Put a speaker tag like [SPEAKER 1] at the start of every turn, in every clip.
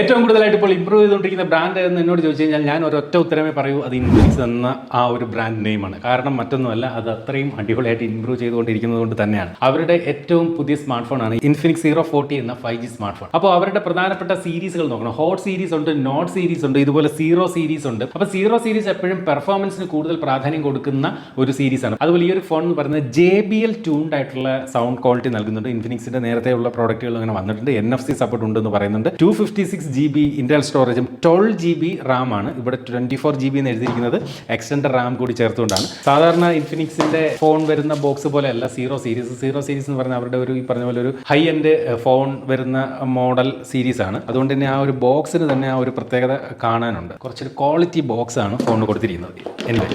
[SPEAKER 1] ഏറ്റവും കൂടുതലായിട്ട് ഇപ്പോൾ ഇമ്പ്രൂവ് ചെയ്തുകൊണ്ടിരിക്കുന്ന ബ്രാൻഡ് എന്ന് എന്നോട് ചോദിച്ചു കഴിഞ്ഞാൽ ഞാൻ ഒരൊറ്റ ഉത്തരമേ പറയൂ അത് ഇൻഫിനിക്സ് എന്ന ആ ഒരു ബ്രാൻഡ് നെയിമാണ് കാരണം മറ്റൊന്നുമല്ല അത് അത്രയും അടിപൊളിയായിട്ട് ഇമ്പ്രൂവ് ചെയ്തുകൊണ്ടിരിക്കുന്നത് കൊണ്ട് തന്നെയാണ്. അവരുടെ ഏറ്റവും പുതിയ സ്മാർട്ട് ഫോൺ ആണ് ഇൻഫിനിക്സ് സീറോ ഫോർട്ടി എന്ന ഫൈവ് ജി സ്മാർട്ട് ഫോൺ അപ്പോൾ അവരുടെ പ്രധാനപ്പെട്ട സീരീസുകൾ നോക്കണം. ഹോട്ട് സീരീസ് ഉണ്ട് നോട്ട് സീരീസ് ഉണ്ട് ഇതുപോലെ സീറോ സീരീസ് ഉണ്ട്. അപ്പോൾ സീറോ സീരീസ് എപ്പോഴും പെർഫോമൻസിന് കൂടുതൽ പ്രാധാന്യം കൊടുക്കുന്ന ഒരു സീരീസ് ആണ്. അതുപോലെ ഈ ഒരു ഫോൺ എന്ന് പറയുന്നത് ജെ ബി എൽ ട്യൂൺഡ് ആയിട്ടുള്ള സൗണ്ട് ക്വാളിറ്റി നൽകുന്നുണ്ട്. ഇൻഫിനിക്സിന്റെ നേരത്തെയുള്ള പ്രോഡക്റ്റുകൾ അങ്ങനെ വന്നിട്ടുണ്ട്. എൻ എഫ് സി സപ്പോർട്ട് ഉണ്ടെന്ന് പറയുന്നുണ്ട്. Two fifty six G B Intel സ്റ്റോറേജും ട്വൽവ് ജി ബി റാം ആണ്. ഇവിടെ ട്വന്റി ഫോർ ജി ബി എന്ന് എഴുതിയിരിക്കുന്നത്. എക്സ്റ്റൻഡ് റാം കൂടി ചേർത്തുകൊണ്ടാണ്. സാധാരണ ഇൻഫിനിക്സിന്റെ ഫോൺ വരുന്ന ബോക്സ് പോലെ അല്ല സീറോ സീരീസ് സീറോ സീരീസ് എന്ന് പറഞ്ഞാൽ അവരുടെ ഒരു ഈ പറഞ്ഞ പോലെ ഒരു ഹൈ എൻഡ് ഫോൺ വരുന്ന മോഡൽ സീരീസ് ആണ്. അതുകൊണ്ട് തന്നെ ആ ഒരു ബോക്സിന് തന്നെ ആ ഒരു പ്രത്യേകത കാണാനുണ്ട്. കുറച്ചൊരു ക്വാളിറ്റി ബോക്സ് ആണ് ഫോണിന് കൊടുത്തിരിക്കുന്നത്. എന്റെ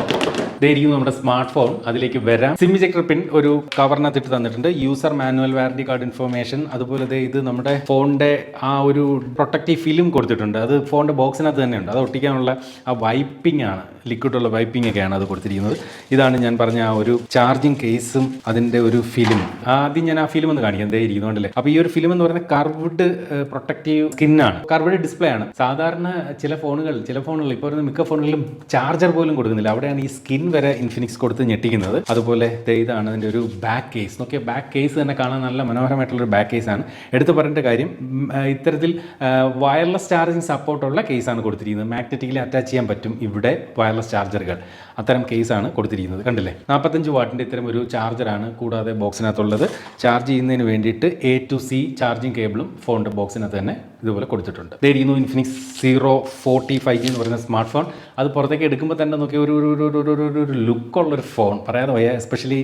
[SPEAKER 1] ഇതായിരിക്കും നമ്മുടെ സ്മാർട്ട് ഫോൺ അതിലേക്ക് വരാം. സിം ഇജക്ടർ പിൻ ഒരു കവറിനകത്തിട്ട് തന്നിട്ടുണ്ട്. User manual warranty card information അതുപോലെ ഇത് നമ്മുടെ ഫോണിന്റെ ആ ഒരു പ്രൊട്ടക്റ്റീവ് ഫിലിം കൊടുത്തിട്ടുണ്ട്. അത് ഫോണിന്റെ ബോക്സിനകത്ത് തന്നെ ഉണ്ട്. അത് ഒട്ടിക്കാനുള്ള ആ വൈപ്പിംഗ് ആണ്. ലിക്വിഡ് ഉള്ള വൈപ്പിംഗ് ഒക്കെയാണ് അത് കൊടുത്തിരിക്കുന്നത്. ഇതാണ് ഞാൻ പറഞ്ഞ ആ ഒരു ചാർജിങ് കേസും അതിന്റെ ഒരു ഫിലിം ആദ്യം ഞാൻ ആ ഫിലിം ഒന്ന് കാണിക്കാം. ദേ ഇരിക്കുന്നുണ്ടല്ലേ അപ്പോൾ ഈ ഒരു ഫിലിം എന്ന് പറയുന്നത് കർവ്ഡ് പ്രൊട്ടക്റ്റീവ് സ്കിന്നാണ് കർവ്ഡ് ഡിസ്പ്ലേ ആണ്. സാധാരണ ചില ഫോണുകൾ ചില ഫോണുകൾ ഇപ്പോൾ മിക്ക ഫോണുകളിലും ചാർജർ പോലും കൊടുക്കുന്നില്ല. അവിടെയാണ് ഈ സ്കിൻ വരെ ഇൻഫിനിക്സ് കൊടുത്ത് ഞെട്ടിക്കുന്നത്. അതുപോലെ ഇതാണ് അതിന്റെ ഒരു ബാക്ക് കേസ് നോക്കിയാൽ ബാക്ക് കേസ് തന്നെ കാണാൻ നല്ല മനോഹരമായിട്ടുള്ളൊരു ബാക്ക് കേസ് ആണ്. എടുത്തു പറയേണ്ട കാര്യം ഇത്തരത്തിൽ വയർലെസ് ചാർജിങ് സപ്പോർട്ടുള്ള കേസാണ് കൊടുത്തിരിക്കുന്നത്. മാഗ്നറ്റിക്കലി അറ്റാച്ച് ചെയ്യാൻ പറ്റും ഇവിടെ വയർലെസ് ചാർജറുകൾ അത്തരം കേസാണ് കൊടുത്തിരിക്കുന്നത്. കണ്ടില്ലേ? നാൽപ്പത്തഞ്ച് വാട്ടിന്റെ ഇത്തരം ഒരു ചാർജറാണ് കൂടാതെ ബോക്സിനകത്തുള്ളത് ചാർജ് ചെയ്യുന്നതിന് വേണ്ടിയിട്ട് എ ടു സി ചാർജിങ് കേബിളും ഫോണിന്റെ ബോക്സിനകത്ത് തന്നെ ഇതുപോലെ കൊടുത്തിട്ടുണ്ട്. ഇതായിരിക്കുന്നു ഇൻഫിനിക്സ് സീറോ ഫോർട്ടി ഫൈവ് എന്ന് പറയുന്ന സ്മാർട്ട് ഫോൺ അത് പുറത്തേക്ക് എടുക്കുമ്പോൾ തന്നെ നോക്കിയ ഒരു ഒരു ഒരു ഒരു ഒരു ഒരു ലുക്കുള്ളൊരു ഫോൺ പറയാതെ വയ്യ എസ്പെഷ്യലി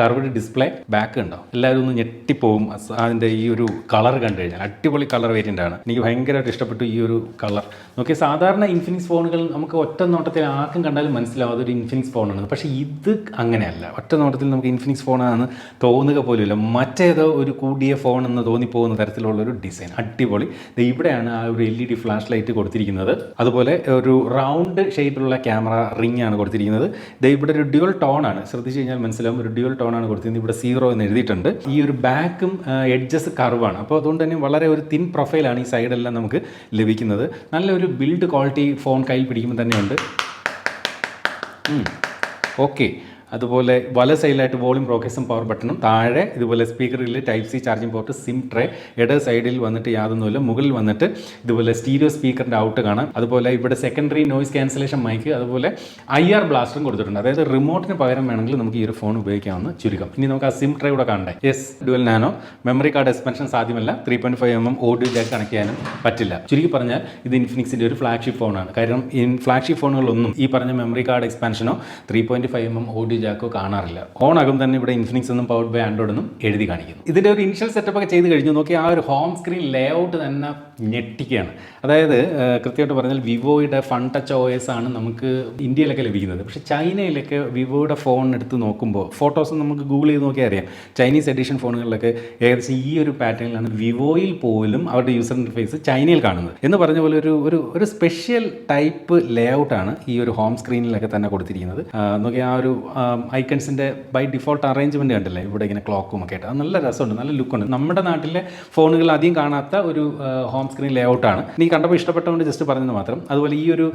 [SPEAKER 1] കർവ്ഡ് ഡിസ്പ്ലേ ബാക്ക് ഉണ്ടോ? എല്ലാവരും ഒന്ന് ഞെട്ടിപ്പോവും. അതിന്റെ ഈ ഒരു കളർ കണ്ടു കഴിഞ്ഞാൽ. അടിപൊളി കളർ വേരിയന്റ് ആണ്. എനിക്ക് ഭയങ്കരമായിട്ട് ഇഷ്ടപ്പെട്ടു ഈ ഒരു കളർ നോക്കിയ സാധാരണ ഇൻഫിനിക്സ് ഫോണുകൾ നമുക്ക് ഒറ്റ നോട്ടത്തിൽ ആർക്കും കണ്ടാലും മനസ്സിലാവും അതൊരു ഇൻഫിനിക്സ് ഫോണാണ് പക്ഷേ ഇത് അങ്ങനെയല്ല. ഒറ്റ നോട്ടത്തിൽ നമുക്ക് ഇൻഫിനിക്സ് ഫോണാണെന്ന് തോന്നുക പോലുമില്ല. മറ്റേതോ ഒരു കൂടിയ ഫോൺ എന്ന് തോന്നിപ്പോകുന്ന തരത്തിലുള്ള ഒരു ഡിസൈൻ അടിപൊളി. ഇവിടെയാണ് ആ ഒരു L E D flash light കൊടുത്തിരിക്കുന്നത്. അതുപോലെ ഒരു റൗണ്ട് ഷേപ്പിലുള്ള ക്യാമറ റിംഗ് ആണ് കൊടുത്തിരിക്കുന്നത്. ഇവിടെ ഒരു ഡ്യുവൽ ടോൺ ആണ്. ശ്രദ്ധിച്ചു കഴിഞ്ഞാൽ മനസ്സിലാവും ഒരു ഡ്യുവൽ ടോൺ ആണ് കൊടുത്തിരുന്നത് ഇവിടെ സീറോ എന്ന് എഴുതിയിട്ടുണ്ട്. ഈ ഒരു ബാക്കും എഡ്ജസ് കർവാണ് അപ്പോൾ അതുകൊണ്ട് തന്നെ വളരെ ഒരു തിൻ പ്രൊഫൈലാണ് ഈ സൈഡെല്ലാം നമുക്ക് ലഭിക്കുന്നത്. നല്ലൊരു ബിൽഡ് ക്വാളിറ്റി ഫോൺ കയ്യിൽ പിടിക്കുമ്പോൾ തന്നെയുണ്ട് ഓക്കെ അതുപോലെ വല സൈഡിലായിട്ട് വോളിയം പ്രോഗ്രസും പവർ ബട്ടണും താഴെ ഇതുപോലെ സ്പീക്കറിൽ type C charging port SIM tray ഇട സൈഡിൽ വന്നിട്ട് യാതൊന്നുമില്ല മുകളിൽ വന്നിട്ട് ഇതുപോലെ സ്റ്റീരിയോ സ്പീക്കറിന്റെ ഔട്ട് കാണാം. അതുപോലെ ഇവിടെ സെക്കൻഡറി നോയ്സ് ക്യാൻസലേഷൻ മൈക്ക് അതുപോലെ ഐ ആർ ബ്ലാസ്റ്ററും കൊടുത്തിട്ടുണ്ട്. അതായത് റിമോട്ടിന് പകരം വേണമെങ്കിൽ നമുക്ക് ഈ ഒരു ഫോൺ ഉപയോഗിക്കാമെന്ന് ചുരുക്കം. ഇനി നമുക്ക് ആ സിം ട്രേ കൂടെ കാണണ്ടേ? S dual nano memory card expansion സാധ്യമല്ല. Three point five M M audio jack connect ചെയ്യാനും പറ്റില്ല. ചുരുക്കി പറഞ്ഞാൽ ഇത് ഇൻഫിനിക്സിന്റെ ഒരു ഫ്ലാഗ്ഷിപ്പ് ഫോണാണ് കാരണം ഇൻ ഫ്ലാഗ്ഷിപ്പ് ഫോണുകളൊന്നും ഈ പറഞ്ഞ memory card എക്സ്പാൻഷനോ three point five M M audio Chacko കാണാറില്ല. ഓൺ ആകും തന്നെ ഇവിടെ ഇൻഫിനിക്സ് എന്നും പവർഡ് ബൈ ആൻഡ്രോയിഡ് എന്നും എഴുതി കാണിക്കുന്നു. ഇതിന്റെ ഒരു ഇനിഷ്യൽ സെറ്റപ്പ് ഒക്കെ ചെയ്ത് കഴിഞ്ഞു. നോക്കി ആ ഒരു ഹോം സ്ക്രീൻ ലേഔട്ട് തന്നെ ഞെട്ടിക്കുകയാണ്. അതായത് കൃത്യമായിട്ട് പറഞ്ഞാൽ വിവോയുടെ ഫൺ ടച്ച് ഒ എസ് ആണ് നമുക്ക് ഇന്ത്യയിലൊക്കെ ലഭിക്കുന്നത്. പക്ഷേ ചൈനയിലൊക്കെ വിവോയുടെ ഫോൺ എടുത്ത് നോക്കുമ്പോൾ ഫോട്ടോസ് നമുക്ക് ഗൂഗിൾ ചെയ്ത് നോക്കിയാൽ അറിയാം. ചൈനീസ് എഡിഷൻ ഫോണുകളിലൊക്കെ ഏകദേശം ഈ ഒരു പാറ്റേണിലാണ് വിവോയിൽ പോലും അവരുടെ യൂസർ ഇന്റർഫേസ് ചൈനയിൽ കാണുന്നത്. എന്ന് പറഞ്ഞ പോലെ ഒരു ഒരു ഒരു സ്പെഷ്യൽ ടൈപ്പ് ലേ ഔട്ടാണ് ഈ ഒരു ഹോം സ്ക്രീനിലൊക്കെ തന്നെ കൊടുത്തിരിക്കുന്നത്. നോക്കിയാൽ നോക്കി ആ ഒരു ഐക്കൺസിന്റെ ബൈ ഡിഫോൾട്ട് അറേഞ്ച്മെന്റ് കണ്ടില്ലേ? ഇവിടെ ഇങ്ങനെ ക്ലോക്കും ഒക്കെ ആയിട്ട്. അത് നല്ല രസമുണ്ട് നല്ല ലുക്കുണ്ട് നമ്മുടെ നാട്ടിലെ ഫോണുകൾ അധികം കാണാത്ത ഒരു ഹോം സ്ക്രീൻ ലേഔട്ടാണ് നീ കണ്ടപ്പോൾ ഇഷ്ടപ്പെട്ടതുകൊണ്ട് ജസ്റ്റ് പറഞ്ഞത് മാത്രം. അതുപോലെ ഈ ഒരു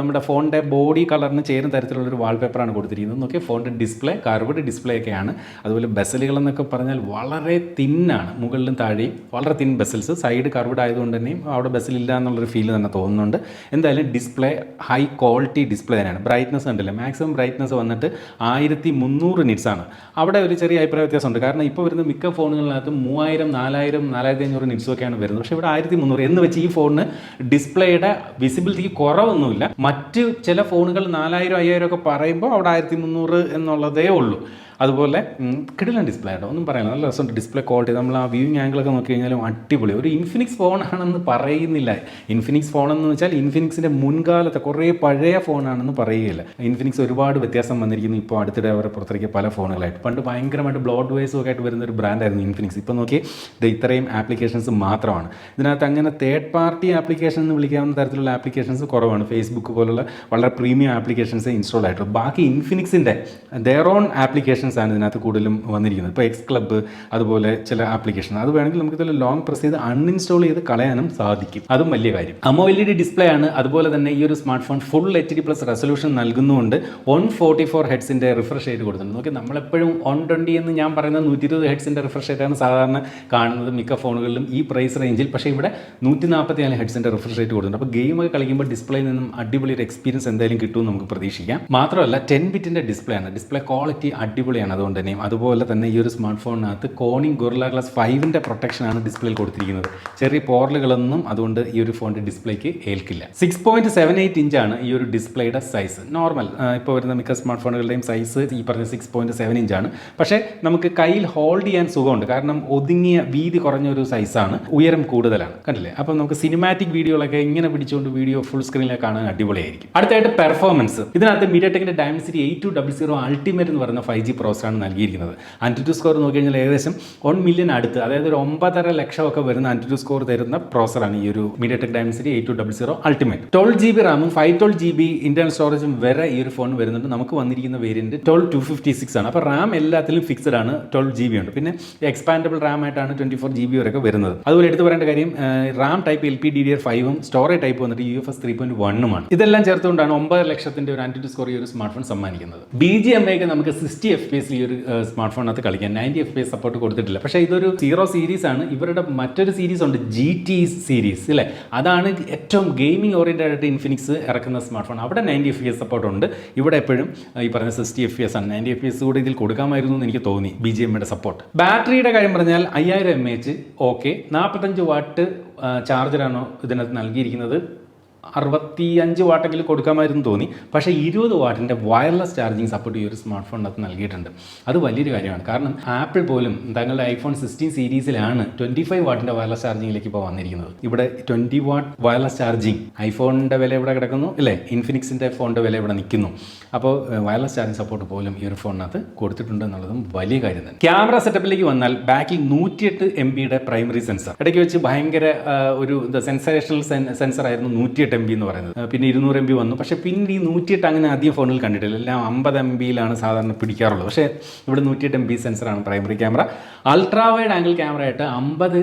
[SPEAKER 1] നമ്മുടെ ഫോണിന്റെ ബോഡി കളറിന് ചേരുന്ന തരത്തിലുള്ളൊരു വാൾപേപ്പറാണ് കൊടുത്തിരിക്കുന്നത്. നോക്കി ഫോണിന്റെ ഡിസ്പ്ലേ കർവ്ഡ് ഡിസ്പ്ലേ ഒക്കെയാണ് അതുപോലെ ബെസലുകൾ എന്നൊക്കെ പറഞ്ഞാൽ വളരെ തിന്നാണ് മുകളിലും താഴെയും വളരെ തിൻ ബെസൽസ് സൈഡ് കർവ്ഡ് ആയതുകൊണ്ട് തന്നെയും അവിടെ ബസ്സിലില്ല എന്നുള്ളൊരു ഫീൽ തന്നെ തോന്നുന്നുണ്ട്. എന്തായാലും ഡിസ്പ്ലേ ഹൈ ക്വാളിറ്റി ഡിസ്പ്ലേ തന്നെയാണ്. ബ്രൈറ്റ്നസ് ഉണ്ടല്ലോ മാക്സിമം ബ്രൈറ്റ്നസ് വന്നിട്ട് ആയിരത്തി മുന്നൂറ് നിറ്റ്സ് ആണ്. അവിടെ ഒരു ചെറിയ അഭിപ്രായ വ്യത്യാസമുണ്ട്. കാരണം ഇപ്പോൾ വരുന്ന മിക്ക ഫോണുകളിനകത്തും മൂവായിരം നാലായിരം നാലായിരത്തി അഞ്ഞൂറ് നിറ്റ്സൊക്കെയാണ് വരുന്നത്. പക്ഷേ ഇവിടെ ആയിരത്തി മുന്നൂറ് എന്ന് വെച്ച് ഈ ഫോണിന് ഡിസ്പ്ലേയുടെ വിസിബിലിറ്റിക്ക് കുറവൊന്നുമില്ല. മറ്റ് ചില ഫോണുകൾ നാലായിരം അയ്യായിരം ഒക്കെ പറയുമ്പോൾ അവിടെ ആയിരത്തി മുന്നൂറ് എന്നുള്ളതേ ഉള്ളൂ. അതുപോലെ കിടിലൻ ഡിസ്പ്ലേ ആട്ടോ. ഒന്നും പറയാനില്ല നല്ല രസമുണ്ട് ഡിസ്പ്ലേ ക്വാളിറ്റി നമ്മൾ ആ വ്യൂ ആംഗിളൊക്കെ നോക്കി കഴിഞ്ഞാലും അടിപൊളി. ഒരു ഇൻഫിനിക്സ് ഫോണാണെന്ന് പറയുന്നില്ല. ഇൻഫിനിക്സ് ഫോൺ എന്ന് വെച്ചാൽ ഇൻഫിനിക്സിന്റെ മുൻകാലത്തെ കുറേ പഴയ ഫോണാണെന്ന് പറയുകയില്ല. ഇൻഫിനിക്സ് ഒരുപാട് വ്യത്യാസം വന്നിരിക്കുന്നു. ഇപ്പോൾ അടുത്തിടെ അവരെ പുറത്തിറക്കിയ പല ഫോണുകളായിട്ട് പണ്ട് ഭയങ്കരമായിട്ട് ബ്ലോഡ് വേസും ഒക്കെ ആയിട്ട് വരുന്ന ഒരു ബ്രാൻഡായിരുന്നു ഇൻഫിനിക്സ് ഇപ്പോൾ നോക്കി ഇത് ഇത്രയും ആപ്ലിക്കേഷൻസ് മാത്രമാണ്. ഇതിനകത്ത് അങ്ങനെ തേർഡ് പാർട്ടി ആപ്ലിക്കേഷൻ എന്ന് വിളിക്കാവുന്ന തരത്തിലുള്ള ആപ്ലിക്കേഷൻസ് കുറവാണ്. ഫേസ്ബുക്ക് പോലുള്ള വളരെ പ്രീമിയം ആപ്ലിക്കേഷൻസ് ഇൻസ്റ്റാൾ ആയിട്ടുള്ളൂ. ബാക്കി ഇൻഫിനിക്സിന്റെ ദെയർ ഓൺ ആപ്ലിക്കേഷൻസ് ആപ്ലിക്കേഷൻസ് ആണ് ഇതിനകത്ത് കൂടുതലും വന്നിരിക്കുന്നത്. ഇപ്പോൾ എക്സ് ക്ലബ്ബ് അതുപോലെ ചില ആപ്ലിക്കേഷൻ അത് വേണമെങ്കിൽ നമുക്ക് ഇതിൽ ലോങ് പ്രസ് ചെയ്ത് അൺഇൻസ്റ്റാൾ ചെയ്ത് കളയാനും സാധിക്കും. അതും വലിയ കാര്യം. അമോ എൽ ഇ ഡി ഡിസ്പ്ലേ ആണ്. അതുപോലെ തന്നെ ഈ ഒരു smart phone full H D plus resolution നൽകുന്നുകൊണ്ട് one forty four ഹെഡ്സിന്റെ റിഫ്രഷ് റേറ്റ് കൊടുത്തിട്ടുണ്ട്. നോക്കി നമ്മളെപ്പോഴും വൺ ട്വന്റി എന്ന് ഞാൻ പറയുന്നത് നൂറ്റി ഇരുപത് ഹെഡ്സിന്റെ റിഫ്രഷ് ആണ് സാധാരണ കാണുന്നത് മിക്ക ഫോണുകളിലും ഈ പ്രൈസ് റേഞ്ചിൽ പക്ഷേ ഇവിടെ നൂറ്റി നാൽപ്പത്തി നാല് ഹെഡ്സിന്റെ റിഫ്രഷ് റേറ്റ് കൊടുത്തിട്ടുണ്ട് അപ്പോൾ ഗെയിമൊക്കെ കളിക്കുമ്പോൾ ഡിസ്പ്ലേയിൽ നിന്നും അടിപൊളി ഒരു എക്സ്പീരിയൻസ് എന്തായാലും കിട്ടുമെന്ന് നമുക്ക് പ്രതീക്ഷിക്കാം. മാത്രമല്ല ടെൻ ബിറ്റിന്റെ ഡിസ്പ്ലേ ആണ്. ഡിസ്പ്ലേ ക്വാളിറ്റി അടിപൊളിയാണ് അതുകൊണ്ട് തന്നെയും. അതുപോലെ തന്നെ ഈ ഒരു സ്മാർട്ട് ഫോണിനകത്ത് കോണിംഗ് ഗൊറില്ല ഗ്ലാസ് ഫൈവിന്റെ പ്രൊട്ടക്ഷനാണ് ഡിസ്പ്ലേയിൽ കൊടുത്തിരിക്കുന്നത്. ചെറിയ പോറലുകളൊന്നും അതുകൊണ്ട് ഈ ഒരു ഫോണിന്റെ ഡിസ്പ്ലേക്ക് ഏൽക്കില്ല. സിക്സ് പോയിന്റ് സെവൻ എയ്റ്റ് ഇഞ്ചാണ് ഈ ഒരു ഡിസ്പ്ലേയുടെ സൈസ് നോർമൽ ഇപ്പോൾ വരുന്ന മിക്ക സ്മാർട്ട് ഫോണുകളുടെയും സൈസ് ഈ പറഞ്ഞ സിക്സ് പോയിന്റ് സെവൻ ഇഞ്ചാണ് പക്ഷേ നമുക്ക് കയ്യിൽ ഹോൾഡ് ചെയ്യാൻ സുഖമുണ്ട്. കാരണം ഒതുങ്ങിയ വീതി കുറഞ്ഞ ഒരു സൈസാണ് ഉയരം കൂടുതലാണ്. കണ്ടില്ലേ? അപ്പം നമുക്ക് സിനിമാറ്റിക് വീഡിയോകളൊക്കെ ഇങ്ങനെ പിടിച്ചുകൊണ്ട് വീഡിയോ ഫുൾ സ്ക്രീനിൽ കാണാൻ അടിപൊളിയായിരിക്കും. അടുത്തായിട്ട് പെർഫോമൻസ് ഇതിനകത്ത് media ടെക്കിന്റെ Dimensity eight two double zero ultimate എന്ന് പറയുന്ന ഫൈവ് ജി പ്രോസറാണ് നൽകിയിരിക്കുന്നത്. ആന്റിറ്റു സ്കോർ നോക്കി കഴിഞ്ഞാൽ ഏകദേശം വൺ മില്യൺ അടുത്ത് അതായത് ഒരു ഒമ്പതര ലക്ഷമൊക്കെ വരുന്ന ആന്റിറ്റു സ്കോർ തരുന്ന പ്രോസറാണ് ഈ ഒരു MediaTek Dimensity eight two double zero ultimate twelve G B റാമും five twelve G B internal സ്റ്റോറേജും വരെ ഈ ഒരു ഫോൺ വരുന്നുണ്ട്. നമുക്ക് വന്നിരിക്കുന്ന variant twelve two fifty six ആണ്. അപ്പോൾ റാം എല്ലാത്തിലും ഫിക്സഡ് ആണ് ട്വൽവ് ജി ബി ഉണ്ട് പിന്നെ എക്സ്പാൻഡബിൾ റാം ആയിട്ടാണ് ട്വന്റി ഫോർ ജി ബി വരെയൊക്കെ വരുന്നത്. അതുപോലെ എടുത്തു പറയേണ്ട കാര്യം RAM type L P D D R ഫൈവും സ്റ്റോറേജ് ടൈപ്പ് വന്നിട്ട് U F S three point വണ്ണുമാണ് ഇതെല്ലാം ചേർത്തുകൊണ്ടാണ് ഒമ്പത് ലക്ഷത്തിന്റെ ഒരു ആന്റിറ്റി സ്കോർ ഈ ഒരു സ്മാർട്ട് ഫോൺ സമ്മാനിക്കുന്നത് ബി ജി എം ഐക്ക് നമുക്ക് സിക്സ്റ്റി എഫ് പി എസ് ഈ ഒരു സ്മാർട്ട് ഫോണിനകത്ത് കളിക്കാൻ. നയന്റി എഫ് എസ് സപ്പോർട്ട് കൊടുത്തിട്ടില്ല. പക്ഷേ ഇതൊരു സീറോ സീരീസ് ആണ് ഇവരുടെ മറ്റൊരു സീരീസ് ഉണ്ട് ജി ടി സീരീസ് അല്ലേ അതാണ് ഏറ്റവും ഗെയിമിംഗ് ഓറിയന്റഡ് ആയിട്ട് ഇൻഫിനിക്സ് ഇറക്കുന്ന സ്മാർട്ട് ഫോൺ അവിടെ നയന്റി എഫ് എസ് സപ്പോർട്ട് ഉണ്ട്. ഇവിടെ എപ്പോഴും ഈ പറഞ്ഞ സിക്സ്റ്റി എഫ് എസ് ആണ്. നയന്റി എഫ് എസ് കൂടെ ഇതിൽ കൊടുക്കാമായിരുന്നു എന്ന് എനിക്ക് തോന്നി ബി ജി എമ്മിയുടെ സപ്പോർട്ട് ബാറ്ററിയുടെ കാര്യം പറഞ്ഞാൽ അയ്യായിരം എം എച്ച് ഓക്കെ നാൽപ്പത്തഞ്ച് വാട്ട് ചാർജറാണോ ഇതിനകത്ത് നൽകിയിരിക്കുന്നത്? അറുപത്തി അഞ്ച് വാട്ടെങ്കിലും കൊടുക്കാമായിരുന്നു തോന്നി. പക്ഷേ ഇരുപത് വാട്ടിന്റെ വയർലെസ് ചാർജിങ് സപ്പോർട്ട് ഈ ഒരു സ്മാർട്ട് ഫോണിനകത്ത് നൽകിയിട്ടുണ്ട്. അത് വലിയൊരു കാര്യമാണ്. കാരണം ആപ്പിൾ പോലും തങ്ങളുടെ ഐഫോൺ സിക്സ്റ്റീൻ സീരീസിലാണ് ട്വന്റി ഫൈവ് വാട്ടിന്റെ വയർലെസ് ചാർജിങ്ങിലേക്ക് ഇപ്പോൾ വന്നിരിക്കുന്നത്. ഇവിടെ ട്വന്റി വാട്ട് വയർലെസ് ചാർജിങ് ഐഫോണിന്റെ വില ഇവിടെ കിടക്കുന്നു അല്ലേ? ഇൻഫിനിക്സിന്റെ ഫോണിന്റെ വില ഇവിടെ നിൽക്കുന്നു. അപ്പോൾ വയർലെസ് ചാർജിങ് സപ്പോർട്ട് പോലും ഈ ഒരു ഫോണിനകത്ത് കൊടുത്തിട്ടുണ്ട് എന്നുള്ളതും വലിയ കാര്യം തന്നെ. ക്യാമറ സെറ്റപ്പിലേക്ക് വന്നാൽ ബാക്കിൽ നൂറ്റിയെട്ട് എം ബിയുടെ പ്രൈമറി സെൻസർ ഇടയ്ക്ക് വെച്ച് ഭയങ്കര ഒരു സെൻസേഷണൽ സെൻസർ ആയിരുന്നു നൂറ്റിയെട്ട് എം ബി എന്ന് പറയുന്നത്. പിന്നെ ഇരുന്നൂറ് എം ബി വന്നു. പക്ഷേ പിന്നെ ഈ നൂറ്റിയെട്ട് അങ്ങനെ ആദ്യം ഫോണിൽ കണ്ടിട്ടില്ല. എല്ലാം അമ്പത് എം ബിയിലാണ് സാധാരണ പിടിക്കാറുള്ളത്. പക്ഷേ ഇവിടെ നൂറ്റിയെട്ട് M B സെൻസറാണ് primary camera. Ultra wide angle camera ആയിട്ട് അമ്പത്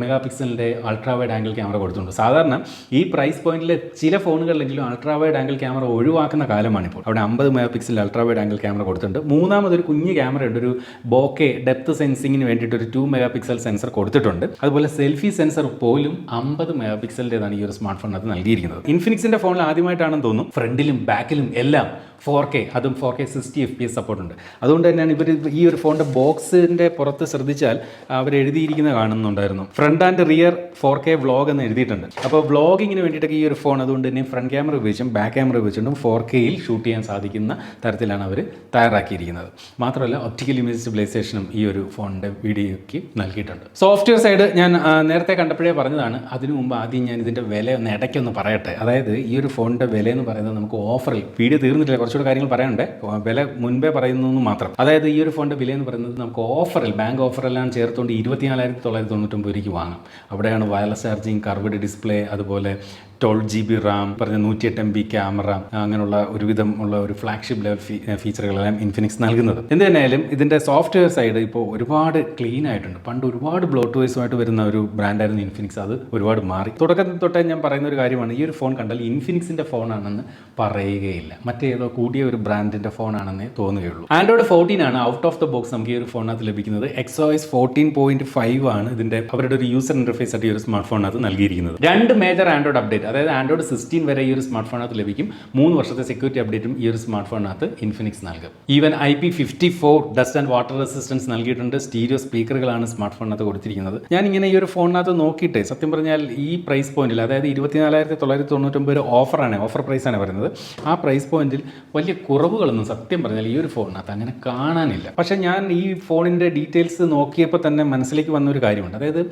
[SPEAKER 1] മെഗാ പിക്സലിന്റെ അൾട്രാ വൈഡ് ആംഗിൾ ക്യാമറ കൊടുത്തിട്ടുണ്ട്. സാധാരണ ഈ പ്രൈസ് പോയിന്റിൽ ചില ഫോണുകളിലെങ്കിലും അൾട്രാ വൈഡ് ആംഗിൾ ക്യാമറ ഒഴിവാക്കുന്ന കാലമാണ് ഇപ്പോൾ അവിടെ അമ്പത് mega pixel ultra wide angle camera കൊടുത്തിട്ടുണ്ട്. മൂന്നാമതൊരു കുഞ്ഞ് ക്യാമറ ഉണ്ട്. ഒരു ബോക്കെ ഡെപ്ത് സെൻസിങ്ങിന് വേണ്ടിയിട്ട് ഒരു ടു മെഗാ പിക്സൽ സെൻസർ കൊടുത്തിട്ടുണ്ട്. അതുപോലെ സെൽഫി സെൻസർ പോലും അമ്പത് മെഗാ പിക്സലിന്റെതാണ് ഈ ഒരു സ്മാർട്ട് ഫോണിനകത്ത് നൽകിയിരിക്കുന്നത്. ഇൻഫിനിക്സിന്റെ ഫോണിൽ ആദ്യമായിട്ടാണെന്ന് തോന്നുന്നു ഫ്രണ്ടിലും ബാക്കിലും എല്ലാം ഫോർ കെ അതും four K sixty F P S support ഉണ്ട്. അതുകൊണ്ട് തന്നെയാണ് ഇവർ ഈ ഒരു ഫോണിന്റെ ബോക്സിന്റെ പുറത്ത് ശ്രദ്ധിച്ചാൽ അവർ എഴുതിയിരിക്കുന്നത് കാണുന്നുണ്ടായിരുന്നു. Front and rear four K vlog എന്ന് എഴുതിയിട്ടുണ്ട്. അപ്പോൾ വ്ളോഗിങ്ങിന് വേണ്ടിയിട്ടൊക്കെ ഈ ഒരു ഫോൺ അതുകൊണ്ട് തന്നെ ഫ്രണ്ട് ക്യാമറ ഉപയോഗിച്ചും ബാക്ക് ക്യാമറ ഉപയോഗിച്ചുകൊണ്ടും ഫോർ കെയിൽ ഷൂട്ട് ചെയ്യാൻ സാധിക്കുന്ന തരത്തിലാണ് അവർ തയ്യാറാക്കിയിരിക്കുന്നത്. മാത്രമല്ല ഒപ്റ്റിക്കൽ ഇമേജ് സ്റ്റെബിലൈസേഷനും ഈ ഒരു ഫോണിന്റെ വീഡിയോയ്ക്ക് നൽകിയിട്ടുണ്ട്. സോഫ്റ്റ്വെയർ സൈഡ് ഞാൻ നേരത്തെ കണ്ടപ്പോഴേ പറഞ്ഞതാണ്. അതിനു മുമ്പ് ആദ്യം ഞാൻ ഇതിന്റെ വില ഒന്ന് ഇടയ്ക്കൊന്ന് പറയട്ടെ. അതായത് ഈ ഒരു ഫോണിന്റെ വില എന്ന് പറയുന്നത് നമുക്ക് ഓഫറിൽ വീഡിയോ തീർന്നിട്ടില്ല കുറച്ചുകൂടെ കാര്യങ്ങൾ പറയാനുണ്ട്. വില മുൻപേ പറയുന്നു മാത്രം. അതായത് ഈ ഒരു ഫോണിന്റെ വില എന്ന് പറയുന്നത് നമുക്ക് ഓഫറിൽ ബാങ്ക് ഓഫറെല്ലാം ചേർത്തുകൊണ്ട് ഇരുപത്തിനാലായിരത്തി തൊള്ളായിരത്തി തൊണ്ണൂറ്റൊമ്പത് രൂപയ്ക്ക് വാങ്ങാം. അവിടെയാണ് വയർലെസ് ചാർജിങ് കർവഡ് ഡിസ്പ്ലേ അതുപോലെ ട്വൽവ് ജി ബി റാം പറഞ്ഞ നൂറ്റിയെട്ട് എം ബി ക്യാമറ അങ്ങനെയുള്ള ഒരുവിധം ഉള്ള ഒരു ഫ്ലാഗ്ഷിപ്പ് ലെവൽ ഫീച്ചറുകളെല്ലാം ഇൻഫിനിക്സ് നൽകുന്നത്. എന്ത് തന്നെയായാലും ഇതിന്റെ സോഫ്റ്റ്വെയർ സൈഡ് ഇപ്പോൾ ഒരുപാട് ക്ലീൻ ആയിട്ടുണ്ട്. പണ്ട് ഒരുപാട് ബ്ലോട്ട് വോയിസുമായിട്ട് വരുന്ന ഒരു ബ്രാൻഡായിരുന്നു ഇൻഫിനിക്സ് അത് ഒരുപാട് മാറി. തുടക്കത്തിൽ തൊട്ടേ ഞാൻ പറയുന്ന ഒരു കാര്യമാണ് ഈ ഒരു ഫോൺ കണ്ടാൽ ഇൻഫിനിക്സിന്റെ ഫോണാണെന്ന് പറയുകയില്ല. മറ്റേതോ കൂടിയ ഒരു ബ്രാൻഡിന്റെ ഫോണാണെന്നേ തോന്നുകയുള്ളൂ. ആൻഡ്രോയിഡ് ഫോർട്ടീൻ ആണ് ഔട്ട് ഓഫ് ദ ബോക്സ് നമുക്ക് ഈ ഒരു ഫോണിനകത്ത് ലഭിക്കുന്നത്. എക്സോയിസ് ഫോർട്ടീൻ പോയിന്റ് ഫൈവ് ആണ് ഇതിന്റെ അവരുടെ ഒരു യൂസർ ഇന്റർഫേസ് ആയിട്ട് ഈ ഒരു സ്മാർട്ട് ഫോണിനകത്ത് നൽകിയിരിക്കുന്നത്. രണ്ട് മേജർ ആൻഡ്രോയിഡ് അപ്ഡേറ്റ് അതായത് ആൻഡ്രോയിഡ് സിക്സ്റ്റീൻ വരെ ഈ ഒരു സ്മാർട്ട് ഫോണിനകത്ത് ലഭിക്കും. മൂന്ന് വർഷത്തെ സെക്യൂരിറ്റി അപ്ഡേറ്റും ഈ ഒരു സ്മാർട്ട് ഫോണിനകത്ത് ഇൻഫിനിക്സ് നൽകും. Even I P fifty four dust and water resistance നൽകിയിട്ടുണ്ട്. സ്റ്റീരിയോ സ്പീക്കറുകളാണ് സ്മാർട്ട് ഫോണിനകത്ത് കൊടുത്തിരിക്കുന്നത്. ഞാൻ ഇങ്ങനെ ഈ ഒരു ഫോണിനകത്ത് നോക്കിയിട്ട് സത്യം പറഞ്ഞാൽ ഈ പ്രൈസ് പോയിന്റിൽ അതായത് ഇരുപത്തിനാലായിരത്തി തൊള്ളായിരത്തി തൊണ്ണൂറ്റൊമ്പത് ഓഫറാണ് ഓഫർ പ്രൈസാണ് വരുന്നത്. ആ പ്രൈസ് പോയിന്റിൽ വലിയ കുറവുകളൊന്നും സത്യം പറഞ്ഞാൽ ഈ ഒരു ഫോണിനകത്ത് അങ്ങനെ കാണാനില്ല. പക്ഷേ ഞാൻ ഈ ഫോണിന്റെ ഡീറ്റെയിൽസ് നോക്കിയപ്പോൾ തന്നെ മനസ്സിലേക്ക് വന്ന ഒരു കാര്യമുണ്ട്. അതായത്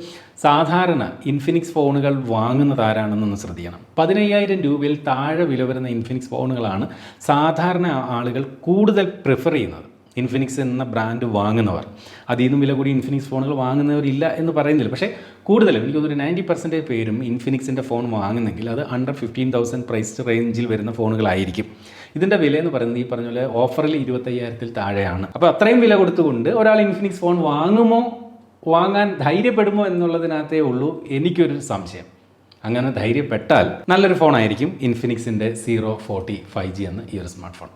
[SPEAKER 1] സാധാരണ ഇൻഫിനിക്സ് ഫോണുകൾ വാങ്ങുന്നത് ആരാണെന്നൊന്ന് ശ്രദ്ധിക്കണം പതിനയ്യായിരം രൂപയിൽ താഴെ വില വരുന്ന ഇൻഫിനിക്സ് ഫോണുകളാണ് സാധാരണ ആളുകൾ കൂടുതൽ പ്രിഫർ ചെയ്യുന്നത്. ഇൻഫിനിക്സ് എന്ന ബ്രാൻഡ് വാങ്ങുന്നവർ. അതിൽ നിന്നും വില കൂടി ഇൻഫിനിക്സ് ഫോണുകൾ വാങ്ങുന്നവരില്ല എന്ന് പറയുന്നില്ല. പക്ഷേ കൂടുതലും എനിക്ക് തോന്നുന്നു നയന്റി പെർസെന്റേജ് പേരും ഇൻഫിനിക്സിന്റെ ഫോൺ വാങ്ങുന്നെങ്കിൽ അത് അണ്ടർ ഫിഫ്റ്റീൻ തൗസൻഡ് പ്രൈസ് റേഞ്ചിൽ വരുന്ന ഫോണുകളായിരിക്കും ഇതിന്റെ വില എന്ന് പറയുന്നത് ഈ പറഞ്ഞ പോലെ ഓഫറിൽ ഇരുപത്തയ്യായിരത്തിൽ താഴെയാണ്. അപ്പോൾ അത്രയും വില കൊടുത്തുകൊണ്ട് ഒരാൾ ഇൻഫിനിക്സ് ഫോൺ വാങ്ങുമോ? വാങ്ങാൻ ധൈര്യപ്പെടുമോ എന്നുള്ളതിനകത്തേ ഉള്ളൂ എനിക്കൊരു സംശയം. അങ്ങനെ ധൈര്യപ്പെട്ടാൽ നല്ലൊരു ഫോണായിരിക്കും ഇൻഫിനിക്സിന്റെ സീറോ ഫോർട്ടി ഫൈവ് ജി എന്ന ഈ ഒരു സ്മാർട്ട് ഫോൺ